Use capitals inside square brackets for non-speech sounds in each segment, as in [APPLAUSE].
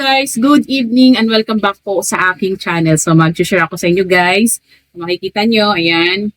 guys, good evening and welcome back po sa aking channel. So mag-share ako sa inyo guys. Makikita nyo, ayan.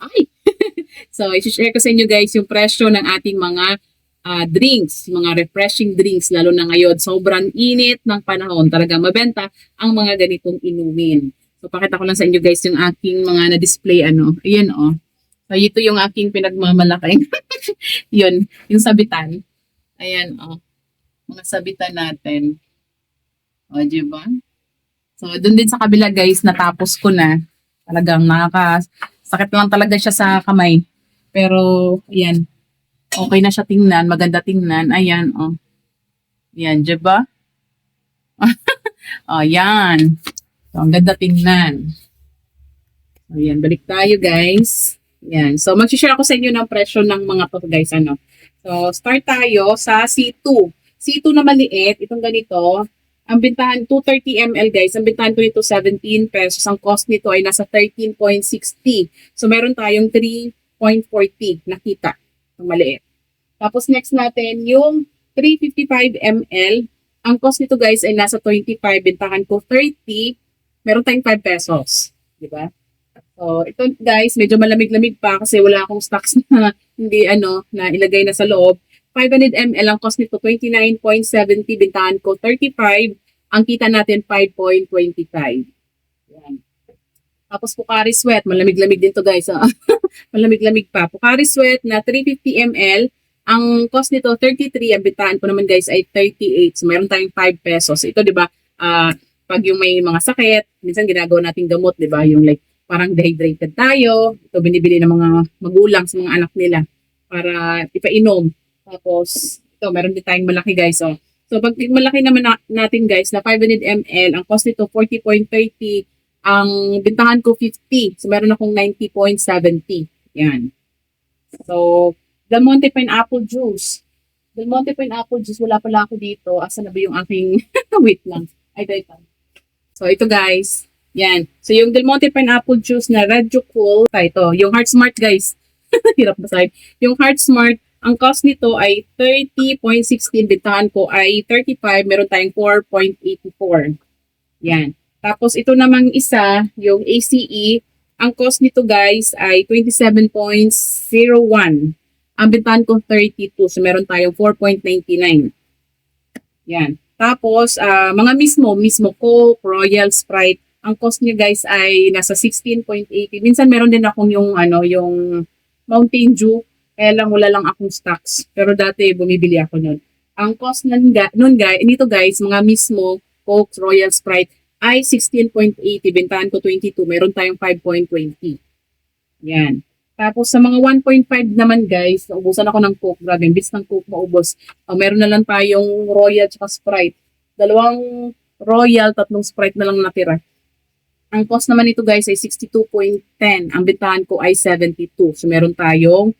Ay! [LAUGHS] so i-share ko sa inyo guys yung presyo ng ating mga ah, drinks, mga refreshing drinks, lalo na ngayon. Sobrang init ng panahon. Talaga mabenta ang mga ganitong inumin. So pakita ko lang sa inyo guys yung aking mga na-display ano. Ayan oh. So ito yung aking pinagmamalaki. [LAUGHS] yun, yung sabitan. Ayan oh. Mga sabitan natin. O, di ba? So, dun din sa kabila guys, natapos ko na. Talagang nakaka, sakit lang talaga siya sa kamay. Pero, ayan. Okay na siya tingnan, maganda tingnan. Ayan, oh. Ayan, di ba? [LAUGHS] oh, ayan. So, ang ganda tingnan. So, ayan, balik tayo guys. Ayan. So, mag-share ako sa inyo ng presyo ng mga to guys, ano. So, start tayo sa C2. C2 na maliit, itong ganito, ang bintahan 230 ml guys, ang bintahan ko nito 17 pesos. Ang cost nito ay nasa 13.60. So meron tayong 3.40 nakita. Ang maliit. Tapos next natin yung 355 ml. Ang cost nito guys ay nasa 25. Bintahan ko 30. Meron tayong 5 pesos. Di ba? So, ito guys, medyo malamig-lamig pa kasi wala akong stocks [LAUGHS] na hindi ano, na ilagay na sa loob. 500 ml ang cost nito 29.70 bintahan ko 35 ang kita natin 5.25 yan. Tapos Pocari Sweat malamig-lamig din to guys ah. [LAUGHS] malamig-lamig pa. Pocari Sweat na 350 ml ang cost nito 33 ang bintahan ko naman guys ay 38 so meron tayong 5 pesos. Ito di ba ah, pag yung may mga sakit minsan ginagawa nating gamot di ba yung like parang dehydrated tayo. Ito binibili ng mga magulang sa mga anak nila para ipainom. Tapos, ito, meron din tayong malaki guys. Oh. Pag malaki naman na, natin guys, na 500 ml, ang cost nito 40.30, ang bintahan ko 50. So, meron akong 90.70. Yan. So, Del Monte Pineapple Juice. Del Monte Pineapple Juice, wala pala ako dito. Asa na ba yung aking, [LAUGHS] wait lang. Ay, ito, ito. So, ito guys. Yan. So, yung Del Monte Pineapple Juice na Radyo Cool. Ito, yung Heart Smart guys. [LAUGHS] Hirap basahin. Yung Heart Smart, ang cost nito ay 30.16. Bintahan ko ay 35. Meron tayong 4.84. Yan. Tapos ito namang isa, yung ACE, ang cost nito guys ay 27.01. Ang bintahan ko 32. So meron tayong 4.99. Yan. Tapos, ah, mga mismo, mismo Coke, Royal Sprite, ang cost niya guys ay nasa 16.80. Minsan meron din akong yung ano, yung Mountain Dew kaya lang wala lang akong stocks. Pero dati bumibili ako nun. Ang cost nun, nun guys, nito guys, mga mismo Coke, Royal Sprite ay 16.80. Bentahan ko 22. Meron tayong 5.20. Yan. Tapos sa mga 1.5 naman guys, naubusan ako ng Coke. Grabe, imbis ng Coke maubos. Uh, meron na lang tayong Royal at Sprite. Dalawang Royal, tatlong Sprite na lang natira. Ang cost naman nito guys ay 62.10. Ang bentahan ko ay 72. So meron tayong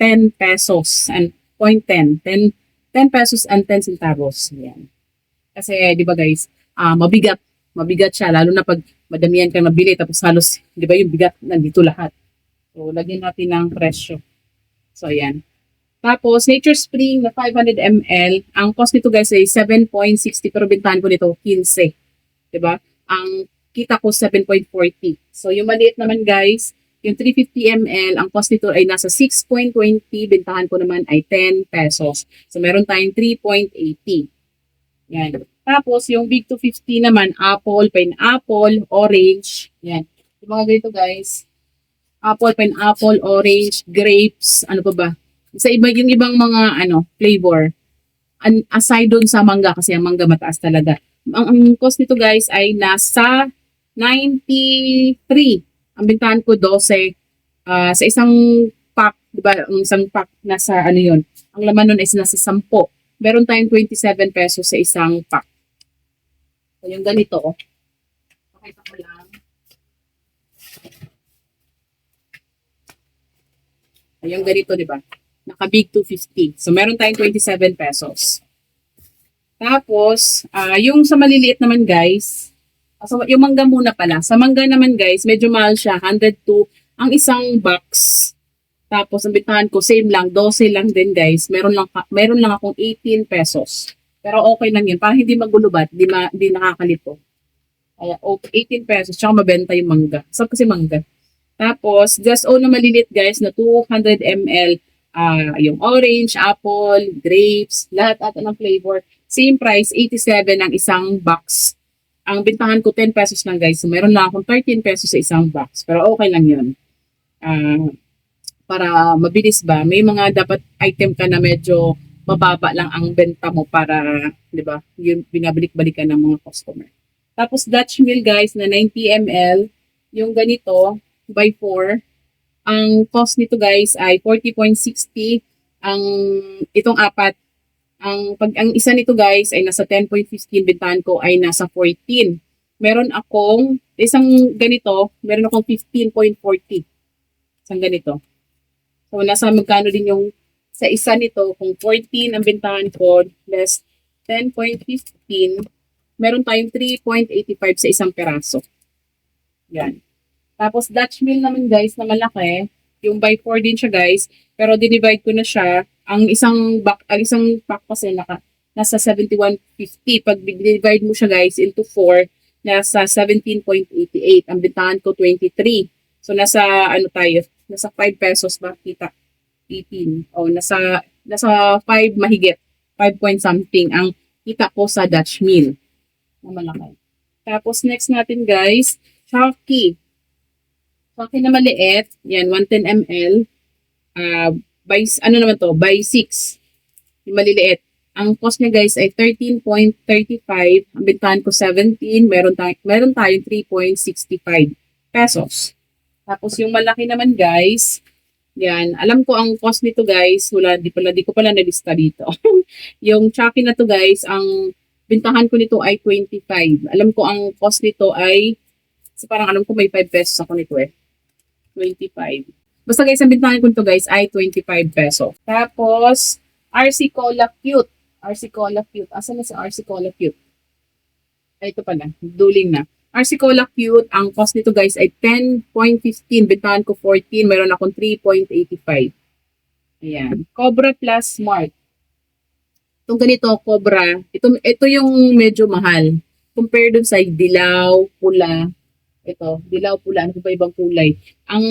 10 pesos and 0.10. 10, 10 pesos and 10 centavos. Yan. Kasi, di ba guys, ah mabigat. Mabigat siya, lalo na pag madamihan ka mabili, tapos halos, di ba yung bigat, nandito lahat. So, lagyan natin ng presyo. So, ayan. Tapos, Nature Spring na 500 ml, ang cost nito guys ay 7.60, pero bintahan ko nito 15. Di ba? Ang kita ko 7.40. So, yung maliit naman guys, yung 350 ml, ang cost nito ay nasa 6.20, bintahan ko naman ay 10 pesos. So, meron tayong 3.80. Yan. Tapos, yung Big 250 naman, apple, pineapple, orange. Yan. Yung mga ganito guys, apple, pineapple, orange, grapes, ano pa ba? Sa iba, yung ibang mga ano flavor. An aside doon sa mangga, kasi ang mangga mataas talaga. Ang, ang cost nito guys ay nasa 93 ang bintahan ko 12 ah, sa isang pack, 'di ba? Ang isang pack nasa ano 'yon. Ang laman nun is nasa 10. Meron tayong 27 pesos sa isang pack. So, yung ganito, oh. Pakita ko lang. Yung ganito, di ba? Naka big 250. So, meron tayong 27 pesos. Tapos, ah, yung sa maliliit naman, guys, so, yung mangga muna pala. Sa mangga naman, guys, medyo mahal siya. 102 ang isang box. Tapos, ang bitahan ko, same lang. 12 lang din, guys. Meron lang, meron lang akong 18 pesos. Pero okay lang yun. Para hindi magulubat, di, ma, di nakakalito. Kaya oh, 18 pesos, tsaka mabenta yung mangga. Sarap kasi mangga. Tapos, just o na malilit guys na 200 ml ah yung orange, apple, grapes, lahat ata ng flavor. Same price, 87 ang isang box. Ang bintahan ko 10 pesos lang guys. So, meron lang akong 13 pesos sa isang box. Pero okay lang yun. Ah, para mabilis ba? May mga dapat item ka na medyo mababa lang ang benta mo para, di ba, yung binabalik-balikan ng mga customer. Tapos Dutch Mill guys na 90 ml, yung ganito by 4, ang cost nito guys ay 40.60 ang itong apat. Ang pag ang isa nito guys ay nasa 10.15 bintahan ko ay nasa 14. Meron akong isang ganito, meron akong 15.40. Isang ganito. So nasa magkano din yung sa isa nito kung 14 ang bintahan ko less 10.15 meron tayong 3.85 sa isang peraso. Yan. Tapos Dutch Mill naman guys na malaki, yung by 4 din siya guys, pero dinivide ko na siya. Ang isang back, ang isang pack kasi naka, nasa 71.50. Pag divide mo siya guys into 4, nasa 17.88. Ang bintahan ko 23. So nasa ano tayo, nasa 5 pesos ba kita? 18. O nasa nasa 5 mahigit. 5 point something ang kita ko sa Dutch Mill na malaki. Tapos next natin guys, Chucky. Chucky na maliit, yan 110 ml. Uh, by ano naman to, by 6. Yung maliliit. Ang cost niya guys ay 13.35. Ang bintahan ko 17. Meron tayo meron tayong 3.65 pesos. Tapos yung malaki naman guys, yan, alam ko ang cost nito guys, wala di pala di ko pala nalista dito. [LAUGHS] yung Chucky na to guys, ang bintahan ko nito ay 25. Alam ko ang cost nito ay so parang alam ko may 5 pesos ako nito eh. 25. Basta guys, ang bintahan ko nito guys ay 25 peso. Tapos, RC Cola Cute. RC Cola Cute. Asan na si RC Cola Cute? Ay, ito pala. Duling na. RC Cola Cute, ang cost nito guys ay 10.15. Bintahan ko 14. Meron akong 3.85. Ayan. Cobra Plus Smart. Itong ganito, Cobra, ito, ito yung medyo mahal. Compare dun sa dilaw, pula. Ito, dilaw, pula. Ano ba ibang kulay? Ang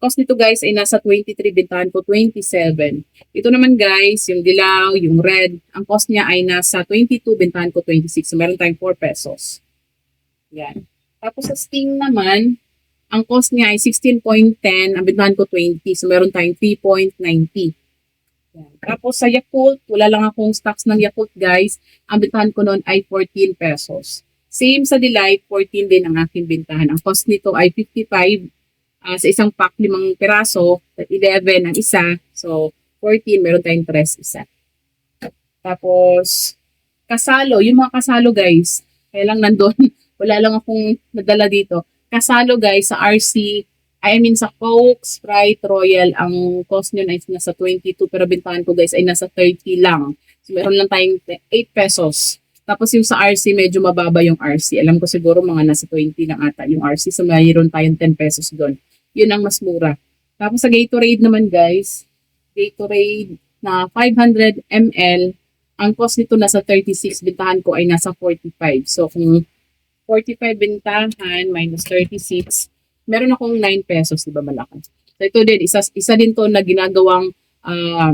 cost nito guys ay nasa 23. Bintahan ko 27. Ito naman guys, yung dilaw, yung red. Ang cost niya ay nasa 22. Bintahan ko 26. So, meron tayong 4 pesos. Yan. Tapos sa Sting naman, ang cost niya ay 16.10, ang bintahan ko 20. So meron tayong 3.90. Yan. Tapos sa Yakult, wala lang akong stocks ng Yakult guys. Ang bintahan ko noon ay 14 pesos. Same sa Delight, 14 din ang aking bintahan. Ang cost nito ay 55 uh, sa isang pack, limang peraso, 11 ang isa. So 14, meron tayong 3 isa. Tapos, kasalo, yung mga kasalo guys, kaya lang nandun, [LAUGHS] wala lang akong nadala dito. Kasalo guys sa RC, I mean sa Coke, Sprite, Royal, ang cost nyo ay nasa 22 pero bintahan ko guys ay nasa 30 lang. So meron lang tayong 8 pesos. Tapos yung sa RC, medyo mababa yung RC. Alam ko siguro mga nasa 20 lang ata yung RC. So mayroon tayong 10 pesos doon. Yun ang mas mura. Tapos sa Gatorade naman guys, Gatorade na 500 ml, ang cost nito nasa 36, bintahan ko ay nasa 45. So kung 45 bintahan minus 36, meron akong 9 pesos, di ba malaki? So ito din, isa, isa din to na ginagawang uh,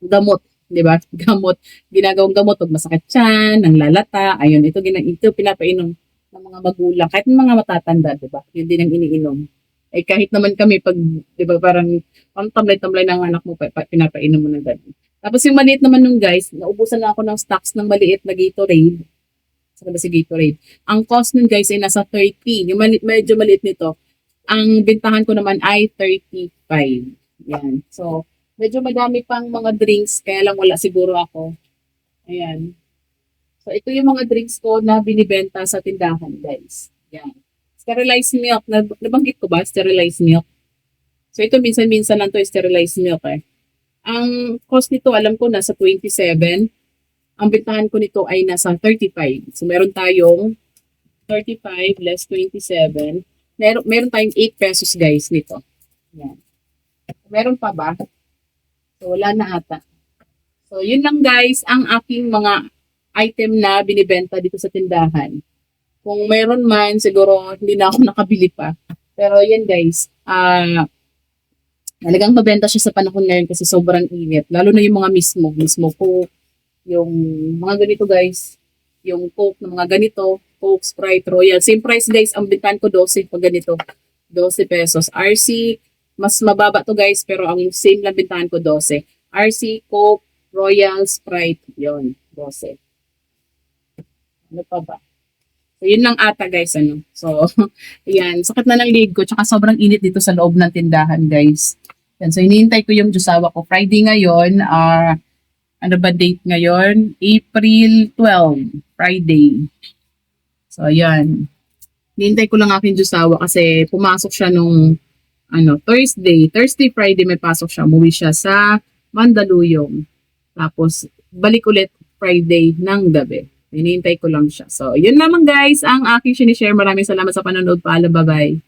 gamot, di ba? [LAUGHS] Gamot, ginagawang gamot pag masakit tiyan, ng lalata, ayun, ito, gina, ito pinapainom ng mga magulang, kahit ng mga matatanda, di ba? Yun din ang iniinom. Eh kahit naman kami pag, di ba, parang parang tamlay-tamlay ng anak mo, pa, pa, pinapainom mo ng ganun. Tapos yung maliit naman nung guys, naubusan na ako ng stocks ng maliit na Gatorade. Saka ba si Gatorade? Ang cost nun guys ay nasa 30. Yung mali- medyo maliit nito, ang bintahan ko naman ay 35. Yan. So, medyo madami pang mga drinks, kaya lang wala siguro ako. Ayan. So, ito yung mga drinks ko na binibenta sa tindahan, guys. Yan. Sterilized milk. Nabanggit ko ba? Sterilized milk. So, ito minsan-minsan lang to sterilized milk eh. Ang cost nito, alam ko, nasa 27. Ang bintahan ko nito ay nasa 35. So, meron tayong 35 less 27 meron, meron tayong 8 pesos guys nito. Yan. Meron pa ba? So, wala na ata. So, yun lang guys, ang aking mga item na binibenta dito sa tindahan. Kung meron man, siguro hindi na ako nakabili pa. Pero yan guys, ah talagang mabenta siya sa panahon ngayon kasi sobrang init. Lalo na yung mga mismo, mismo Coke, yung mga ganito guys, yung Coke na mga ganito, Coke, Sprite, Royal. Same price guys, ang bintan ko 12 pag ganito. 12 pesos. RC, mas mababa to guys, pero ang same lang bintahan ko 12. RC, Coke, Royal, Sprite, yon 12. Ano pa ba? So, yun lang ata guys, ano. So, [LAUGHS] yan. Sakit na ng leg ko, tsaka sobrang init dito sa loob ng tindahan, guys. Yan. So, hinihintay ko yung jusawa ko. Friday ngayon, ah, ano ba date ngayon? April 12, Friday. So, ayan. Hinihintay ko lang aking jusawa kasi pumasok siya nung ano, Thursday. Thursday, Friday may pasok siya. Umuwi siya sa Mandaluyong. Tapos, balik ulit Friday ng gabi. Hinihintay ko lang siya. So, yun naman guys ang aking sinishare. Maraming salamat sa panonood. Paalam, bye-bye.